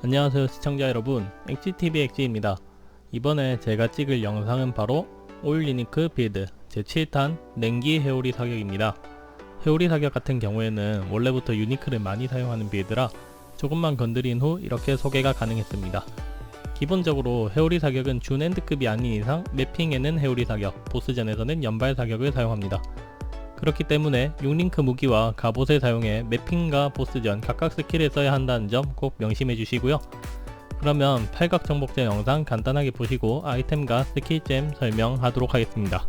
안녕하세요 시청자 여러분. 엑지TV 엑지입니다. 이번에 제가 찍을 영상은 바로 올리니크 빌드 제7탄 냉기 회오리 사격입니다. 회오리 사격 같은 경우에는 원래부터 유니크를 많이 사용하는 빌드라 조금만 건드린 후 이렇게 소개가 가능했습니다. 기본적으로 회오리 사격은 준엔드급이 아닌 이상 매핑에는 회오리 사격, 보스전에서는 연발 사격을 사용합니다 그렇기 때문에 6링크 무기와 갑옷을 사용해 매핑과 보스전 각각 스킬을 써야 한다는 점 꼭 명심해 주시고요. 그러면 팔각 정복전 영상 간단하게 보시고 아이템과 스킬잼 설명하도록 하겠습니다.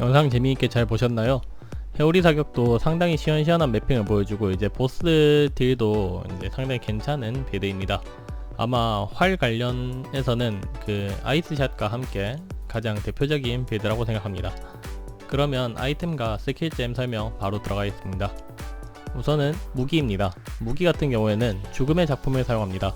영상 재미있게 잘 보셨나요? 회오리 사격도 상당히 시원시원한 매핑을 보여주고 이제 보스 딜도 이제 상당히 괜찮은 빌드입니다. 아마 활 관련해서는 그 아이스샷과 함께 가장 대표적인 빌드라고 생각합니다. 그러면 아이템과 스킬잼 설명 바로 들어가겠습니다. 우선은 무기입니다. 무기 같은 경우에는 죽음의 작품을 사용합니다.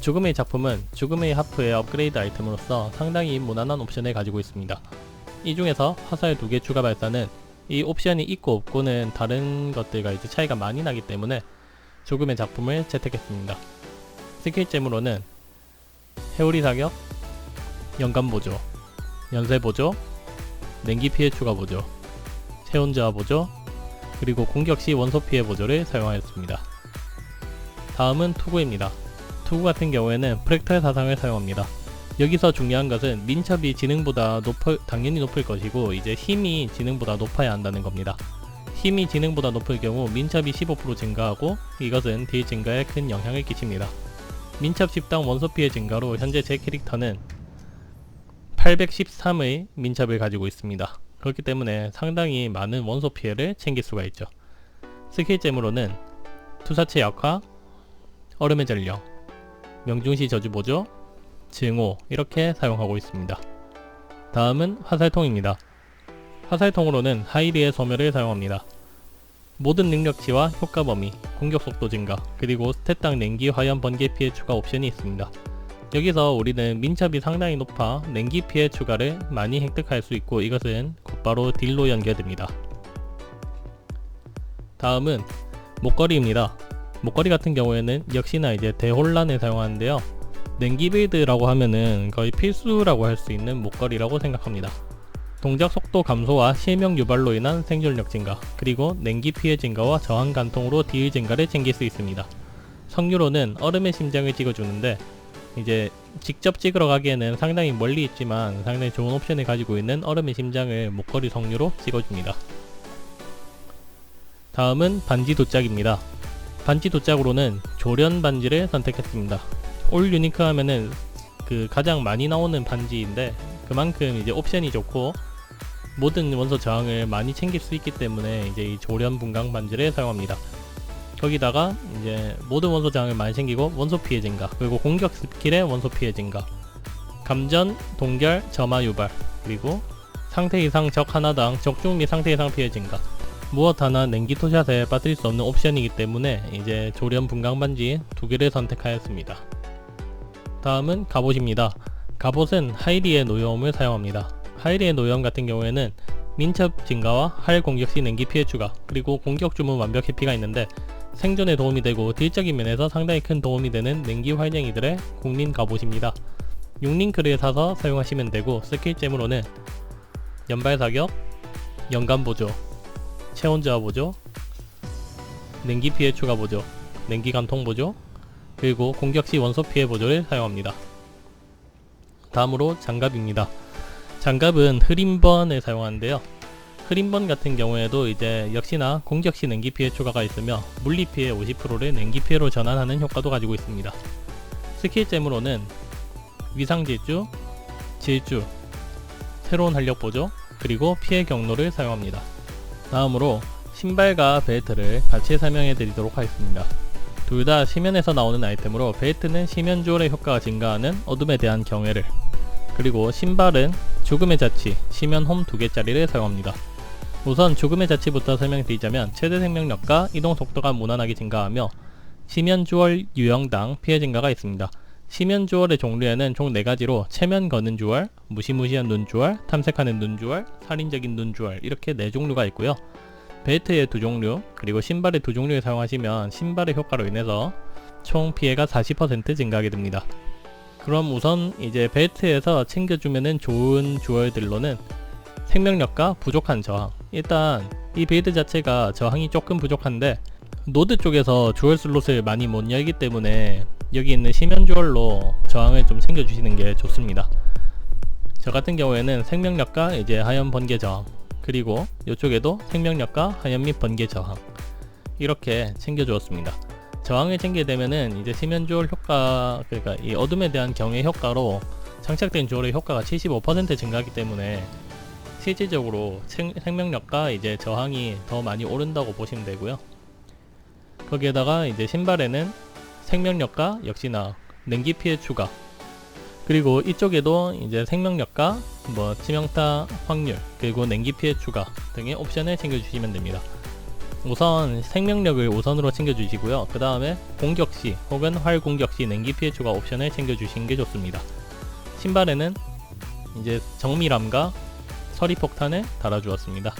죽음의 작품은 죽음의 하프의 업그레이드 아이템으로서 상당히 무난한 옵션을 가지고 있습니다. 이 중에서 화살 두 개 추가 발사는 이 옵션이 있고 없고는 다른 것들과 이제 차이가 많이 나기 때문에 조금의 작품을 채택했습니다. 스킬잼으로는 회오리 사격, 연간 보조, 연쇄 보조, 냉기 피해 추가 보조, 체온 저하 보조, 그리고 공격 시 원소 피해 보조를 사용하였습니다. 다음은 투구입니다. 투구 같은 경우에는 프랙탈 사상을 사용합니다. 여기서 중요한 것은 민첩이 지능보다 높을, 당연히 높을 것이고 이제 힘이 지능보다 높아야 한다는 겁니다. 힘이 지능보다 높을 경우 민첩이 15% 증가하고 이것은 딜 증가에 큰 영향을 끼칩니다. 민첩 10당 원소 피해 증가로 현재 제 캐릭터는 813의 민첩을 가지고 있습니다. 그렇기 때문에 상당히 많은 원소 피해를 챙길 수가 있죠. 스킬잼으로는 투사체 약화, 얼음의 전령, 명중시 저주 보조, 증오 이렇게 사용하고 있습니다. 다음은 화살통입니다. 화살통으로는 하이리의 소멸을 사용합니다. 모든 능력치와 효과 범위, 공격 속도 증가, 그리고 스탯당 냉기 화염 번개 피해 추가 옵션이 있습니다. 여기서 우리는 민첩이 상당히 높아 냉기 피해 추가를 많이 획득할 수 있고 이것은 곧바로 딜로 연결됩니다. 다음은 목걸이입니다. 목걸이 같은 경우에는 역시나 이제 대혼란을 사용하는데요. 냉기 빌드라고 하면은 거의 필수라고 할 수 있는 목걸이라고 생각합니다. 동작 속도 감소와 실명 유발로 인한 생존력 증가, 그리고 냉기 피해 증가와 저항 간통으로 딜 증가를 챙길 수 있습니다. 성유로는 얼음의 심장을 찍어주는데 이제 직접 찍으러 가기에는 상당히 멀리 있지만 상당히 좋은 옵션을 가지고 있는 얼음의 심장을 목걸이 성유로 찍어줍니다. 다음은 반지 도짝입니다. 반지 도짝으로는 조련 반지를 선택했습니다. 올 유니크 하면은 그 가장 많이 나오는 반지인데 그만큼 이제 옵션이 좋고 모든 원소 저항을 많이 챙길 수 있기 때문에 이제 이 조련 분광 반지를 사용합니다. 거기다가 이제 모든 원소 저항을 많이 챙기고 원소 피해 증가 그리고 공격 스킬의 원소 피해 증가 감전, 동결, 점화 유발 그리고 상태 이상 적 하나당 적중 및 상태 이상 피해 증가 무엇 하나 냉기 토샷에 빠뜨릴 수 없는 옵션이기 때문에 이제 조련 분광 반지 두 개를 선택하였습니다. 다음은 갑옷입니다. 갑옷은 하이리의 노여움을 사용합니다. 하이리의 노여움 같은 경우에는 민첩 증가와 활 공격 시 냉기 피해 추가 그리고 공격 주문 완벽 회피가 있는데 생존에 도움이 되고 딜적인 면에서 상당히 큰 도움이 되는 냉기 활쟁이들의 국민 갑옷입니다. 6링크를 사서 사용하시면 되고 스킬잼으로는 연발 사격, 연간 보조, 체온 저하 보조, 냉기 피해 추가 보조, 냉기 감통 보조, 그리고 공격 시 원소 피해 보조를 사용합니다. 다음으로 장갑입니다. 장갑은 흐림번을 사용하는데요. 흐림번 같은 경우에도 이제 역시나 공격 시 냉기 피해 추가가 있으며 물리 피해 50%를 냉기 피해로 전환하는 효과도 가지고 있습니다. 스킬잼으로는 위상 질주, 질주, 새로운 활력 보조, 그리고 피해 경로를 사용합니다. 다음으로 신발과 벨트를 같이 설명해 드리도록 하겠습니다. 둘 다 시면에서 나오는 아이템으로 벨트는 시면 주얼의 효과가 증가하는 어둠에 대한 경외를 그리고 신발은 죽음의 자치, 시면 홈 두 개짜리를 사용합니다. 우선 죽음의 자치부터 설명드리자면 최대 생명력과 이동 속도가 무난하게 증가하며 시면 주얼 유형당 피해 증가가 있습니다. 시면 주얼의 종류에는 총 4가지로 체면 거는 주얼, 무시무시한 눈 주얼, 탐색하는 눈 주얼, 살인적인 눈 주얼 이렇게 4종류가 있고요. 벨트의 두 종류, 그리고 신발의 두 종류를 사용하시면 신발의 효과로 인해서 총 피해가 40% 증가하게 됩니다. 그럼 우선 이제 벨트에서 챙겨주면은 좋은 주얼들로는 생명력과 부족한 저항. 일단 이 빌드 자체가 저항이 조금 부족한데 노드 쪽에서 주얼 슬롯을 많이 못 열기 때문에 여기 있는 시면 주얼로 저항을 좀 챙겨주시는 게 좋습니다. 저 같은 경우에는 생명력과 이제 하연 번개 저항 그리고 이쪽에도 생명력과 하연 및 번개 저항 이렇게 챙겨주었습니다. 저항을 챙기게 되면은 이제 주얼 효과 그러니까 이 어둠에 대한 경외 효과로 장착된 주얼의 효과가 75% 증가하기 때문에 실질적으로 생, 생명력과 이제 저항이 더 많이 오른다고 보시면 되고요. 거기에다가 이제 신발에는 생명력과 역시나 냉기 피해 추가 그리고 이쪽에도 이제 생명력과 뭐 치명타 확률 그리고 냉기 피해 추가 등의 옵션을 챙겨주시면 됩니다. 우선 생명력을 우선으로 챙겨주시고요. 그 다음에 공격 시 혹은 활 공격 시 냉기 피해 추가 옵션을 챙겨주시는 게 좋습니다. 신발에는 이제 정밀함과 서리 폭탄을 달아주었습니다.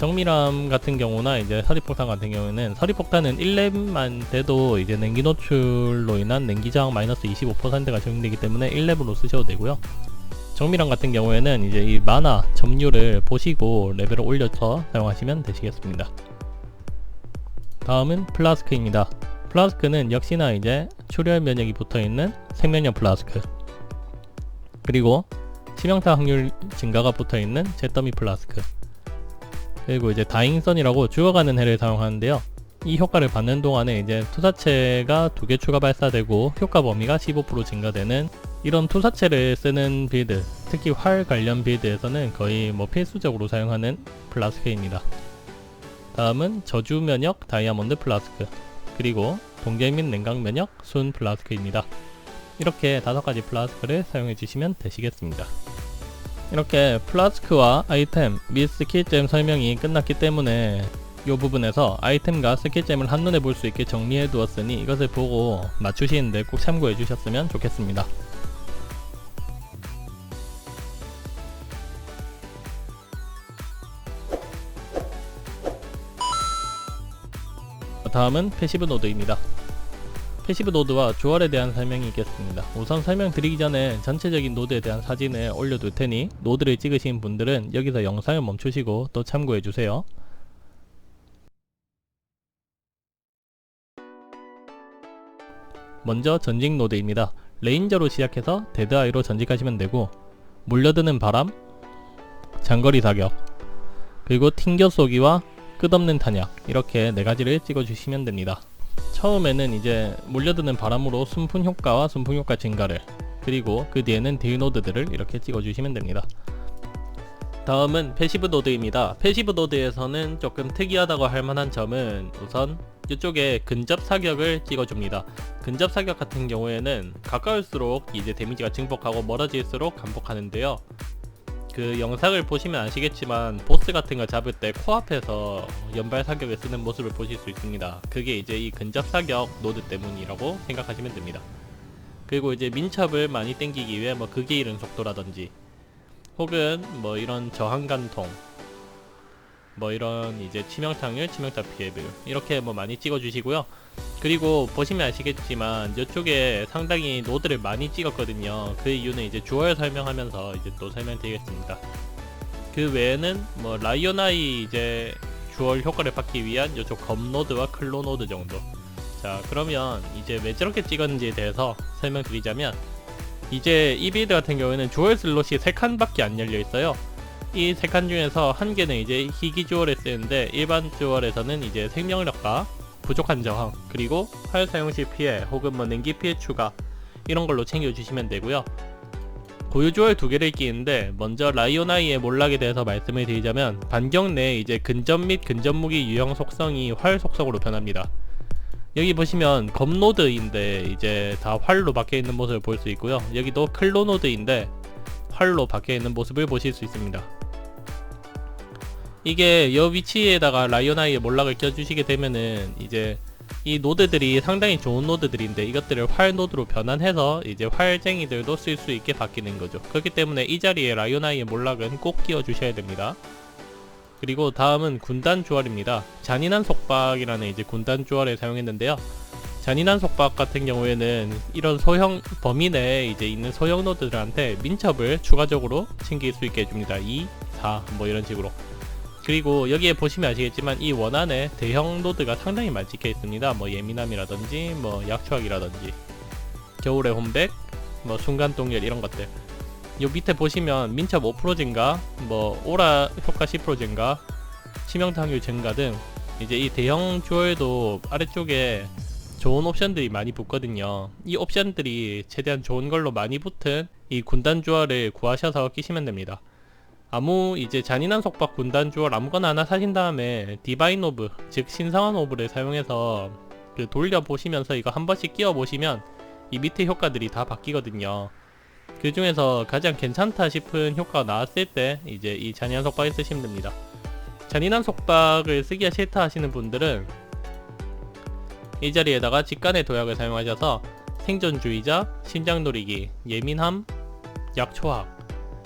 정밀함 같은 경우나 이제 서리폭탄 같은 경우에는 서리폭탄은 1렙만 돼도 이제 냉기 노출로 인한 냉기 저항 마이너스 25%가 적용되기 때문에 1렙으로 쓰셔도 되고요. 정밀함 같은 경우에는 이제 이 만화 점유를 보시고 레벨을 올려서 사용하시면 되시겠습니다. 다음은 플라스크입니다. 플라스크는 역시나 이제 출혈 면역이 붙어 있는 생명력 플라스크. 그리고 치명타 확률 증가가 붙어 있는 잿더미 플라스크. 그리고 이제 다잉선이라고 죽어가는 해를 사용하는데요. 이 효과를 받는 동안에 이제 투사체가 두 개 추가 발사되고 효과 범위가 15% 증가되는 이런 투사체를 쓰는 빌드, 특히 활 관련 빌드에서는 거의 뭐 필수적으로 사용하는 플라스크입니다. 다음은 저주 면역 다이아몬드 플라스크, 그리고 동계 및 냉각 면역 순 플라스크입니다. 이렇게 다섯 가지 플라스크를 사용해 주시면 되시겠습니다. 이렇게 플라스크와 아이템 및 스킬잼 설명이 끝났기 때문에 이 부분에서 아이템과 스킬잼을 한눈에 볼 수 있게 정리해 두었으니 이것을 보고 맞추시는데 꼭 참고해 주셨으면 좋겠습니다. 다음은 패시브 노드입니다. 패시브 노드와 주얼에 대한 설명이 있겠습니다. 우선 설명드리기 전에 전체적인 노드에 대한 사진을 올려둘 테니 노드를 찍으신 분들은 여기서 영상을 멈추시고 또 참고해주세요. 먼저 전직 노드입니다. 레인저로 시작해서 데드아이로 전직하시면 되고 물려드는 바람, 장거리 사격, 그리고 튕겨 쏘기와 끝없는 탄약 이렇게 네 가지를 찍어주시면 됩니다. 처음에는 이제 몰려드는 바람으로 순풍 효과와 순풍 효과 증가를 그리고 그 뒤에는 딜 노드들을 이렇게 찍어주시면 됩니다. 다음은 패시브 노드입니다. 패시브 노드에서는 조금 특이하다고 할 만한 점은 우선 이쪽에 근접 사격을 찍어줍니다. 근접 사격 같은 경우에는 가까울수록 이제 데미지가 증폭하고 멀어질수록 감폭하는데요. 그 영상을 보시면 아시겠지만 보스 같은 거 잡을 때 코앞에서 연발 사격을 쓰는 모습을 보실 수 있습니다. 그게 이제 이 근접 사격 노드 때문이라고 생각하시면 됩니다. 그리고 이제 민첩을 많이 땡기기 위해 뭐 극에 이른 속도라든지 혹은 뭐 이런 저항간통 뭐 이런 이제 치명타율, 치명타 피해율 이렇게 뭐 많이 찍어주시고요. 그리고 보시면 아시겠지만 이쪽에 상당히 노드를 많이 찍었거든요. 그 이유는 이제 주얼 설명하면서 이제 또 설명드리겠습니다. 그 외에는 뭐 라이오나이 이제 주얼 효과를 받기 위한 이쪽 검노드와 클로노드 정도. 자 그러면 이제 왜 저렇게 찍었는지에 대해서 설명드리자면 이제 이 빌드 같은 경우에는 주얼 슬롯이 3칸밖에 안 열려 있어요. 이세칸 중에서 한 개는 이제 희귀 주얼에 쓰는데 일반 주얼에서는 이제 생명력과 부족한 저항 그리고 활 사용 시 피해 혹은 뭐 냉기 피해 추가 이런 걸로 챙겨주시면 되고요. 고유 주얼 두 개를 끼는데 먼저 라이오나이의 몰락에 대해서 말씀을 드리자면 반경 내에 이제 근접 및 근접 무기 유형 속성이 활 속성으로 변합니다. 여기 보시면 검노드인데 이제 다 활로 박혀 있는 모습을 볼 수 있고요. 여기도 클로노드인데 활로 박혀 있는 모습을 보실 수 있습니다. 이게 여 위치에다가 라이오나이의 몰락을 껴주시게 되면은 이제 이 노드들이 상당히 좋은 노드들인데 이것들을 활 노드로 변환해서 이제 활쟁이들도 쓸 수 있게 바뀌는 거죠. 그렇기 때문에 이 자리에 라이오나이의 몰락은 꼭 끼워 주셔야 됩니다. 그리고 다음은 군단 주얼입니다. 잔인한 속박이라는 이제 군단 주얼을 사용했는데요. 잔인한 속박 같은 경우에는 이런 소형 범위 내에 이제 있는 소형 노드들한테 민첩을 추가적으로 챙길 수 있게 해줍니다. 2, 4, 뭐 이런 식으로. 그리고 여기에 보시면 아시겠지만 이 원안에 대형 노드가 상당히 많이 찍혀 있습니다. 뭐 예민함이라든지 뭐 약초학이라든지 겨울의 혼백, 뭐 순간 동열 이런 것들. 요 밑에 보시면 민첩 5% 증가, 뭐 오라 효과 10% 증가, 치명타 확률 증가 등 이제 이 대형 주얼도 아래쪽에 좋은 옵션들이 많이 붙거든요. 이 옵션들이 최대한 좋은 걸로 많이 붙은 이 군단 주얼을 구하셔서 끼시면 됩니다. 아무 이제 잔인한 속박 군단 주얼 아무거나 하나 사신 다음에 디바인 오브 즉 신성한 오브를 사용해서 그 돌려 보시면서 이거 한 번씩 끼워 보시면 이 밑에 효과들이 다 바뀌거든요. 그 중에서 가장 괜찮다 싶은 효과가 나왔을 때 이제 이 잔인한 속박을 쓰시면 됩니다. 잔인한 속박을 쓰기가 싫다 하시는 분들은 이 자리에다가 직간의 도약을 사용하셔서 생존주의자, 심장노리기, 예민함, 약초학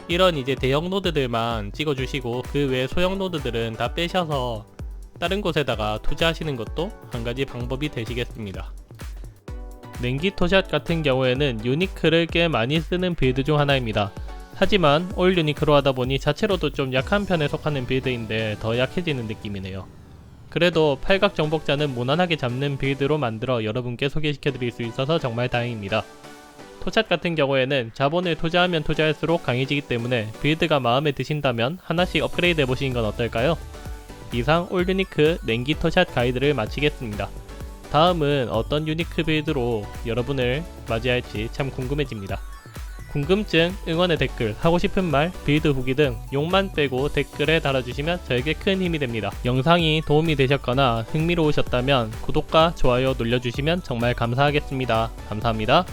이런 이제 대형 노드들만 찍어주시고 그 외 소형 노드들은 다 빼셔서 다른 곳에다가 투자하시는 것도 한 가지 방법이 되시겠습니다. 냉기 토샷 같은 경우에는 유니크를 꽤 많이 쓰는 빌드 중 하나입니다. 하지만 올 유니크로 하다 보니 자체로도 좀 약한 편에 속하는 빌드인데 더 약해지는 느낌이네요. 그래도 팔각 정복자는 무난하게 잡는 빌드로 만들어 여러분께 소개시켜 드릴 수 있어서 정말 다행입니다. 토샷 같은 경우에는 자본을 투자하면 투자할수록 강해지기 때문에 빌드가 마음에 드신다면 하나씩 업그레이드 해보시는 건 어떨까요? 이상 올 유니크 냉기 토샷 가이드를 마치겠습니다. 다음은 어떤 유니크 빌드로 여러분을 맞이할지 참 궁금해집니다. 궁금증, 응원의 댓글, 하고 싶은 말, 빌드 후기 등 욕만 빼고 댓글에 달아주시면 저에게 큰 힘이 됩니다. 영상이 도움이 되셨거나 흥미로우셨다면 구독과 좋아요 눌러주시면 정말 감사하겠습니다. 감사합니다.